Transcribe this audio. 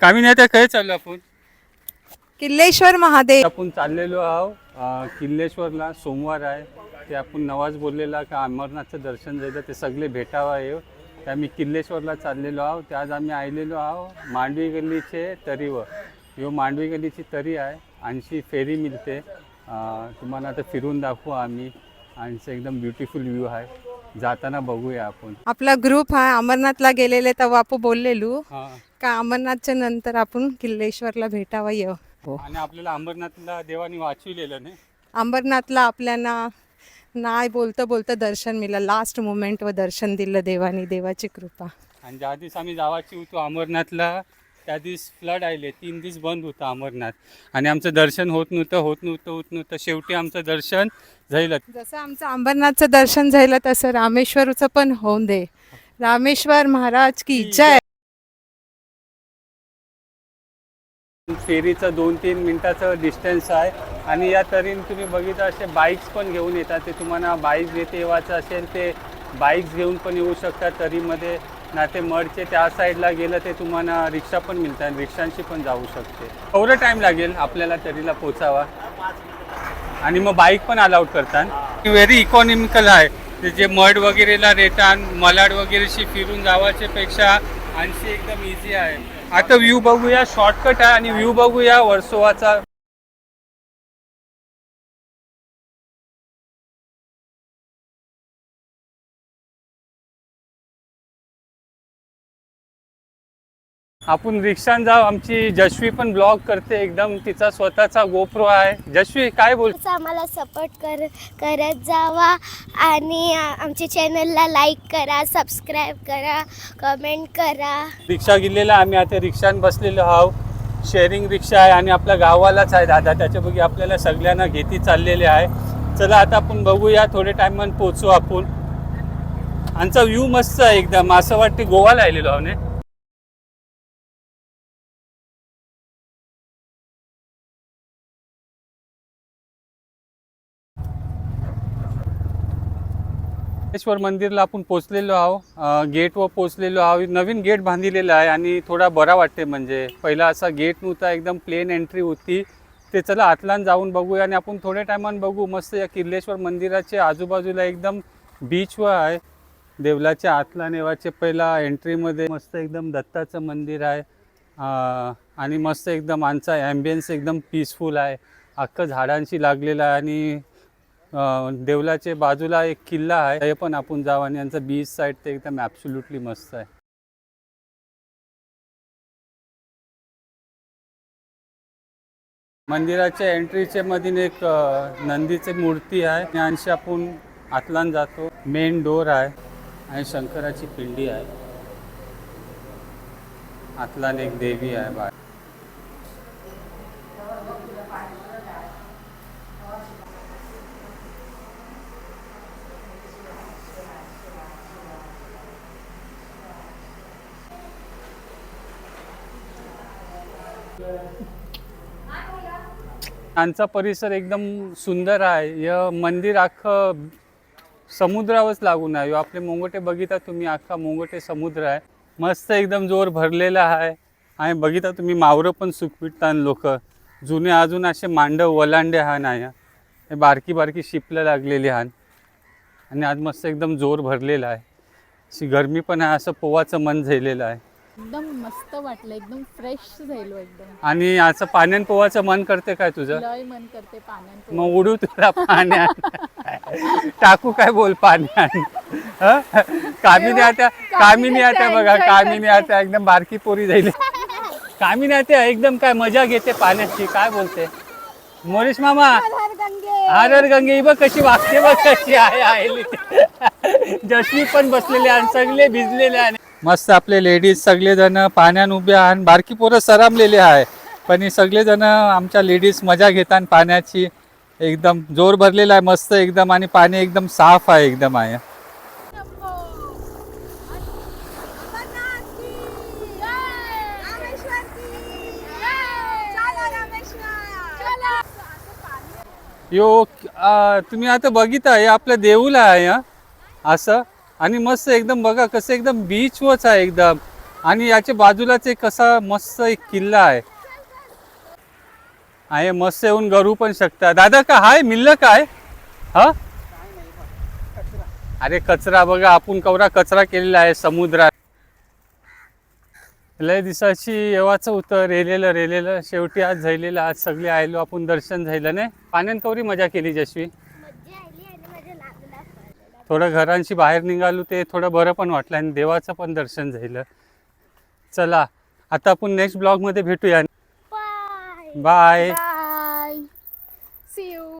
कामी नाही काय चाललो आपण? किल्लेश्वर महादेव. आपण चाललेलो आहो अं, किल्लेश्वरला सोमवार आहे. ते आपण नवाज बोललेला का अमरनाथचं दर्शन जायचं ते सगळे भेटावं आहे. ते आम्ही किल्लेश्वरला चाललेलो आहो ते आज आम्ही आलेलो आहो मांडवी गल्लीचे तरीवर. ह्यो मांडवी गल्लीची तरी आहे. आणखी फेरी मिळते. अं, तुम्हाला आता फिरून दाखवू आम्ही. आणखी एकदम ब्युटिफुल व्ह्यू आहे. जाताना बघूया आपण. आपला ग्रुप हा अमरनाथला गेलेले तेव्हा आपण बोललेलो. हां. का अमरनाथच्या नंतर आपण किल्लेश्वरला भेटावं येऊ हो. आणि आपल्याला अंबरनाथला देवाने वाचविलेलं नाही? अंबरनाथला आपल्याला नाही बोलतं बोलतं दर्शन मिळालं. लास्ट मोमेंटवर दर्शन दिलं देवानी देवाची कृपा. आणि ज्या दिवस आम्ही जावाची होतो अमरनाथला त्या दिवस फ्लड आले तीन दिवस बंद होतं अमरनाथ. आणि आमचं दर्शन होत नव्हतं होत नव्हतं होत नव्हतं. शेवटी आमचं दर्शन झालं. जसं आमचं अंबरनाथचं दर्शन झालं तसं रामेश्वरचं पण होऊन दे. रामेश्वर महाराज की जय. फेरीचं दोन तीन मिनिटाचं डिस्टन्स आहे. आणि या तरीने तुम्ही बघितलं असे बाईक्स पण घेऊन येतात. ते तुम्हाला बाईक घेते येवायचं असेल ते बाईक्स घेऊन पण येऊ शकतात तरीमध्ये. ना ते मडचे त्या साईडला गेलं ते तुम्हाला रिक्षा पण मिळतात रिक्षांशी पण जाऊ शकते. एवढं टाईम लागेल आपल्याला तरीला पोचावा. आणि मग बाईक पण अलाउड करतात. व्हेरी इकॉनॉमिकल आहे. जे मड वगैरेला रेटान मलाड वगैरेशी फिरून जावाच्या पेक्षा आणखी एकदम इझी आहे. आता व्ह्यू बघूया शॉर्टकट आहे आणि व्ह्यू बघूया वर्सोवाचा. आपण रिक्षान जाऊ आमची जशवी पण ब्लॉग करते एकदम. तिचा स्वतःचा गोप्रो आहे. जशवी काय बोल आम्हाला सपोर्ट कर करत जावा आणि आमच्या चॅनलला लाईक करा सबस्क्राईब करा कमेंट करा. रिक्षा गेलेला आम्ही आता रिक्षान बसलेलो आहो. शेअरिंग रिक्षा आहे आणि आपल्या गावालाच आहे दादा. त्याच्या बघी आपल्याला सगळ्यांना घेती चाललेले आहे. चला आता आपण बघूया. थोडे टायमान पोचू आपण. आमचा व्ह्यू मस्त आहे एकदम. असं वाटते गोवाला आलेलो आहो सिद्धेश्वर मंदिरला आपण पोचलेलो आहो. गेटवर पोचलेलो आहो. नवीन गेट बांधिलेलं आहे आणि थोडा बरा वाटते म्हणजे. पहिला असा गेट नव्हता एकदम प्लेन एंट्री होती. ते चला आतलान जाऊन बघूया आणि आपण थोड्या टायमान बघू. मस्त या किल्लेश्वर मंदिराच्या आजूबाजूला एकदम बीचवर आहे. देवलाच्या आतला नेवाचे पहिला एंट्रीमध्ये मस्त एकदम दत्ताचं मंदिर आहे. आणि मस्त एकदम आमचा ॲम्बियन्स एकदम पीसफुल आहे. अख्खं झाडांशी लागलेलं आहे आणि देवलाचे देवलाच्या बाजूला एक किल्ला आहे हे पण आपण जाऊ आणि यांचं बीच साईड ते एकदम ॲब्सुल्युटली मस्त आहे. मंदिराच्या एंट्रीच्या मधील एक नंदीची मूर्ती आहे. त्यांशी आपण आतलान जातो. मेन डोर आहे आणि शंकराची पिंडी आहे. आतलान एक देवी आहे बा आमचा परिसर एकदम सुंदर आहे. या मंदिर अख्खं समुद्रावरच लागून आहे. आपले मोंगोटे बघिता तुम्ही अख्खा मोंगोटे समुद्र आहे. मस्त एकदम जोर भरलेला आहे. आणि बघिता तुम्ही मावरं पण सुखविटतात लोक. जुने अजून असे मांडव वलांडे हान आहे हे बारकी बारकी शिपला लागलेली हान. आणि आज मस्त एकदम जोर भरलेला आहे. अशी गरमी पण आहे असं पोवाचं मन झालेलं आहे. एकदम मस्त वाटलं एकदम फ्रेश झालो एकदम. आणि असं पाण्यान पोवाचं मन करते काय तुझं? लय मन करते पाण्यात मग उडू तुला पाण्यात टाकू काय बोल पाण्यात हं? कामिनी आता कामिनी आता बघा कामिनी आता एकदम बारकी पोरी जाईल कामिनी आता एकदम काय मजा घेते पाण्याची काय बोलते? मोरिश मामा हर गंगे ही बघ कशी वागते बघ कशी आहे आयली जशमी पण बसलेले आणि सगळे भिजलेले आहे मस्त आपले लेडीज सगळे जण पाण्यान उभे आणि बारकी पोरं सरामलेले आहे पण हे सगळे जण आमच्या लेडीज मजा घेतात पाण्याची एकदम जोर भरलेला आहे. मस्त एकदम आणि पाणी एकदम साफ आहे एकदम आहे. यो तुम्ही आता बघिता हे आपलं देऊळ आहे असं? आणि मस्त एकदम बघा कसं एकदम बीचवच आहे एकदम. आणि याच्या बाजूलाच एक कसा मस्त एक किल्ला आहे. आहे मस्त येऊन गरू पण शकता दादा का हाय मिल्ल काय हा? अरे कचरा बघा आपण कवरा कचरा केलेला आहे समुद्रात. लय दिसाची येवाचं होतं रेलेलं रेलेलं. शेवटी आज झालेलं आज सगळे आयलो आपण दर्शन झालं नाही? पाण्यान कवरी मजा केली जशवी मज्जा आली आणि माझ्या नातूला पण. थोडं घरांशी बाहेर निघालो ते थोडं बरं पण वाटलं आणि देवाचं पण दर्शन झालं. चला आता आपण नेक्स्ट ब्लॉगमध्ये भेटूया. बाय